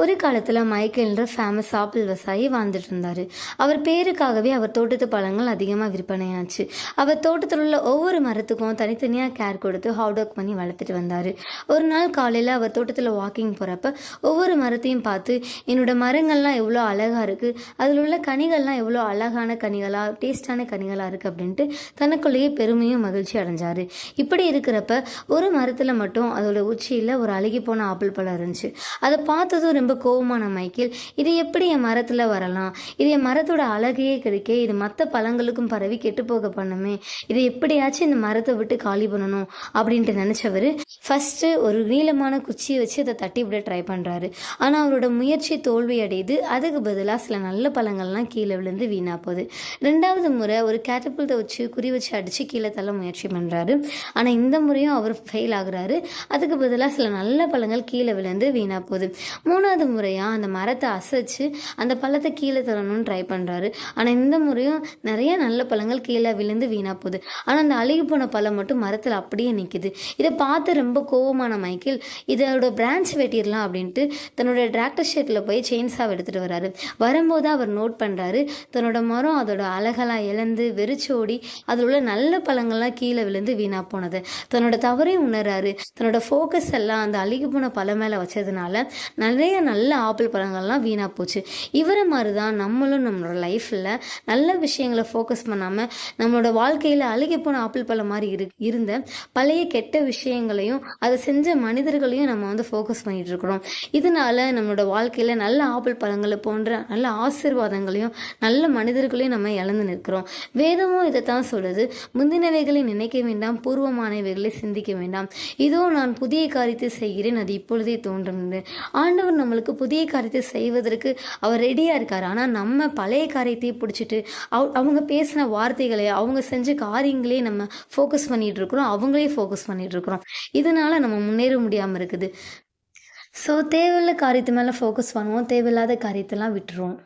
ஒரு காலத்தில் மைக்கேல்ன்ற famous apple விவசாயி வாழ்ந்துட்டு இருந்தார். அவர் பேருக்காகவே அவர் தோட்டத்து பழங்கள் அதிகமாக விற்பனையாச்சு. அவர் தோட்டத்தில் உள்ள ஒவ்வொரு மரத்துக்கும் தனித்தனியாக கேர் கொடுத்து ஹார்ட் ஒர்க் பண்ணி வளர்த்துட்டு வந்தார். ஒரு நாள் காலையில் அவர் தோட்டத்தில் வாக்கிங் போகிறப்ப ஒவ்வொரு மரத்தையும் பார்த்து என்னோட மரங்கள்லாம் எவ்வளோ அழகாக இருக்குது அதில் உள்ள கனிகள்லாம் எவ்வளோ அழகான கனிகளாக டேஸ்டான கனிகளாக இருக்குது அப்படின்ட்டு தனக்குள்ளேயே பெருமையும் மகிழ்ச்சி அடைஞ்சார். இப்படி இருக்கிறப்ப ஒரு மரத்தில் மட்டும் அதோட உச்சியில் ஒரு அழுகி போன ஆப்பிள் பழம் இருந்துச்சு. அதை பார்த்தது ஒரு ரொம்ப கோவமான மைக்கேல் இது எப்படி என் மரத்தில் வரலாம்? இது என் மரத்தோட அழகையே கிடைக்க இது மற்ற பழங்களுக்கும் பரவி கெட்டு போக பண்ணுமே. இதை எப்படியாச்சும் இந்த மரத்தை விட்டு காலி பண்ணணும் அப்படின்ட்டு நினச்சவர் ஃபஸ்ட்டு ஒரு நீளமான குச்சியை வச்சு அதை தட்டி விட ட்ரை பண்ணுறாரு ஆனால் அவரோட முயற்சி தோல்வி அடையுது. அதுக்கு பதிலாக சில நல்ல பழங்கள்லாம் கீழே விழுந்து வீணாக போகுது. ரெண்டாவது முறை ஒரு கேட்டபிள்த்தை வச்சு குறி வச்சு அடித்து கீழே தள்ள முயற்சி பண்ணுறாரு ஆனால் இந்த முறையும் அவர் ஃபெயில் ஆகுறாரு. அதுக்கு பதிலாக சில நல்ல பழங்கள் கீழே விழுந்து வீணாக போகுது. மூணாவது முறையாக அந்த மரத்தை அசைச்சு அந்த பழத்தை கீழே தரணும்னு ட்ரை பண்ணுறாரு ஆனால் இந்த முறையும் நிறைய நல்ல பழங்கள் கீழே விழுந்து வீணாக போகுது. ஆனால் அந்த அழுகி போன பழம் மட்டும் மரத்தில் அப்படியே நிற்கிது இதை பார்த்து ரொம்ப கோவமான மைக்கேல் இதோட பிரான்ச் வெட்டிடலாம் அப்படின்ட்டு தன்னோட டிராக்டர் ஷெட்டில் போய் செயின்ஸாக எடுத்துகிட்டு வராரு. வரும்போது அவர் நோட் பண்ணுறாரு தன்னோட மரம் அதோட அழகெல்லாம் இழந்து வெறிச்சோடி அதில் உள்ள நல்ல பழங்கள்லாம் கீழே விழுந்து வீணாக போனது. தன்னோட தவறையும் உணர்றாரு. தன்னோட ஃபோக்கஸ் எல்லாம் அந்த அழுகி போன பழம் மேலே வச்சதுனால நிறைய நல்ல ஆப்பிள் பழங்கள்லாம் வீணாக போச்சு. இவரை மாதிரி தான் நம்மளும் நம்மளோட லைஃப்பில் நல்ல விஷயங்களை ஃபோக்கஸ் பண்ணாமல் நம்மளோட வாழ்க்கையில் அழுகி போன ஆப்பிள் பழம் மாதிரி இரு இருந்த பழைய கெட்ட விஷயங்களையும் அதை செஞ்ச மனிதர்களையும் நம்ம வந்து ஃபோக்கஸ் பண்ணிட்டு இருக்கிறோம். இதனால நம்மளோட வாழ்க்கையில் நல்ல ஆப்பிள் பழங்களை போன்ற நல்ல ஆசீர்வாதங்களையும் நல்ல மனிதர்களையும் நம்ம இழந்து நிற்கிறோம். வேதமும் இதை தான் சொல்லுது. முந்தினவைகளை நினைக்க வேண்டாம் பூர்வமானவைகளை சிந்திக்க வேண்டாம். இதோ நான் புதிய காரியத்தை செய்கிறேன் அது இப்பொழுதே தோன்றும் ஆண்டவர் நம்மளுக்கு புதிய காரியத்தை செய்வதற்கு அவர் ரெடியாக இருக்கார். ஆனால் நம்ம பழைய காரியத்தையே பிடிச்சிட்டு அவ அவங்க பேசின வார்த்தைகளை அவங்க செஞ்ச காரியங்களே நம்ம ஃபோக்கஸ் பண்ணிட்டு இருக்கிறோம். அவங்களே ஃபோக்கஸ் பண்ணிட்டு இருக்கிறோம். இதனால நம்ம முன்னேற முடியாமல் இருக்குது. ஸோ தேவையில்ல காரியத்து மேலே ஃபோக்கஸ் பண்ணுவோம். தேவையில்லாத காரியத்தெல்லாம் விட்டுருவோம்.